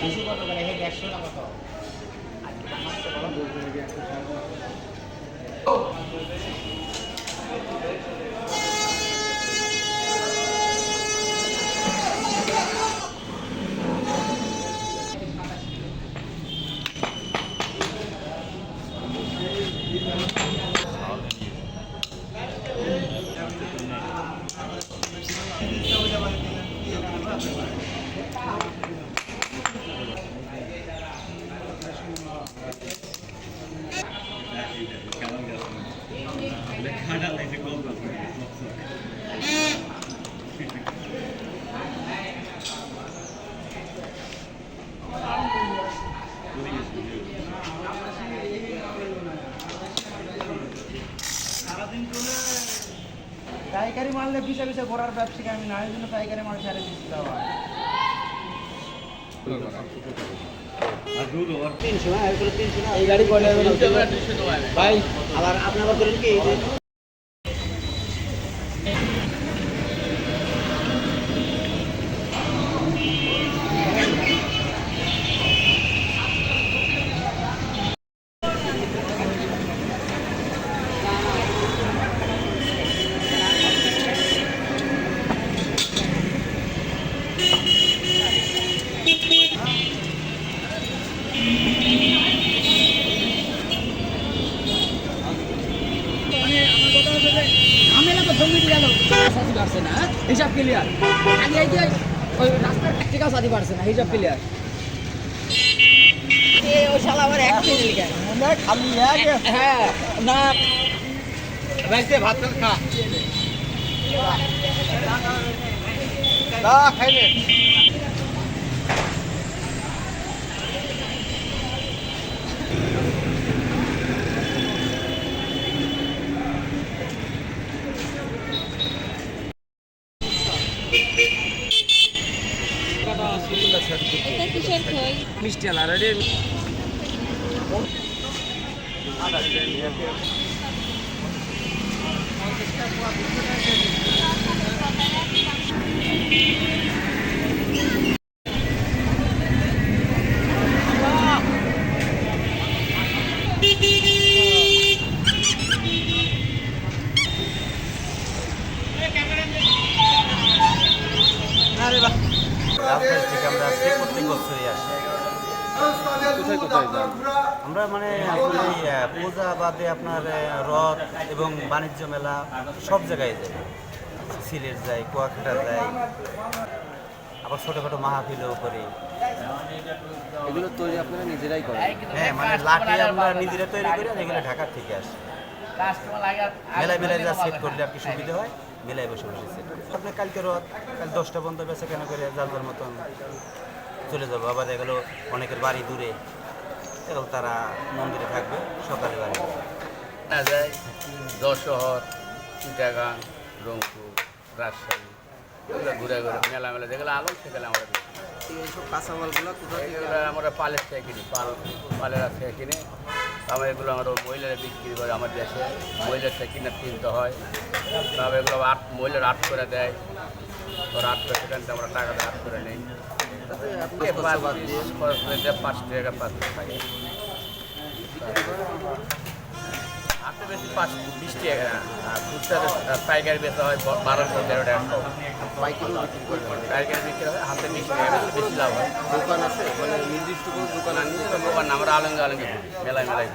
বেশি কত করে এই দেড়শো টাকা কত পাইকারি মারলে পিছে পিছে ঘোরার ব্যবসাকে আমি না? এই জন্য পাইকারি মাল ছেড়ে দিচ্ছি তিনশো না? তিনশো না? এই গাড়ি ভাই আবার আপনার করেন কি এই যে ঝামেলা তো জমি দিয়ে গেল সাথে পারছে না হ্যাঁ? হিসাব ক্লিয়ার আগে এই যে ওই রাস্তার টাকাও সাথে পারছে না হিসাব ক্লিয়ার ওই শালা আবার এক মিনিট কেন খালি হ্যাঁ। না রাইতে ভাত খা। দা খাইলে মিষ্টি আলা রে। রাজশাহী থেকে আমরা আসছি প্রত্যেক বছরই আসি। কোথায় কোথায় যান? আমরা মানে আসলে পূজা বাদে আপনার রথ এবং বাণিজ্য মেলা সব জায়গায় যাই। সিলেট যাই কুয়াকাটা যাই। আবার ছোটোখাটো মাহফিলও করি। এগুলো তৈরি আপনারা নিজেরাই করেন? হ্যাঁ মানে লাঠি আমরা নিজেরা তৈরি করি আর এগুলো ঢাকার থেকে আসে। মেলায় মেলায় যা সেট করলে আর কি সুবিধা হয় মেলায় বসে বসে সেট আপনি কালকে রথ কাল দশটা পর্যন্ত বেচা কেন করে যার যার মতন চলে যাব। আবার এগুলো অনেকের বাড়ি দূরে। এগুলো তারা মন্দিরে থাকবে সকালে বাড়ি। না যায় যশোহর চিটাগাং রংপুর রাজশাহী এগুলো ঘুরে ঘুরে মেলা মেলা। যেগুলো আলো সেগুলো আমরা দেখি। এইসব কাঁচামালগুলো কোথা থেকে আমরা পালের থেকে কিনি পাল পালের থেকে কিনে আমরা এগুলো আমরা মহিলারা বিক্রি করে আমার দেশে। মহিলার থেকে কিনে কিনতে হয়। তবে এগুলো আট মহিলার আট করে দেয়। ওরা আট করে সেখান থেকে আমরা টাকাটা আট করে নিই। পাঁচ টাকা পাঁচ টাকা আটটা বেশি পাঁচ বিশ টাকা খুচরা পাইকারি বেচা হয় বারোশো তেরো টাকা সব বিক্রি করবেন পাইকারি বিক্রি হয় হাতে বিশ টাকা বেশি বেশি লাভ হয়। দোকান আছে মানে নির্দিষ্ট কোনো দোকান আর দোকান আমরা আলঙ্গে আলঙ্গে মেলায় মেলায়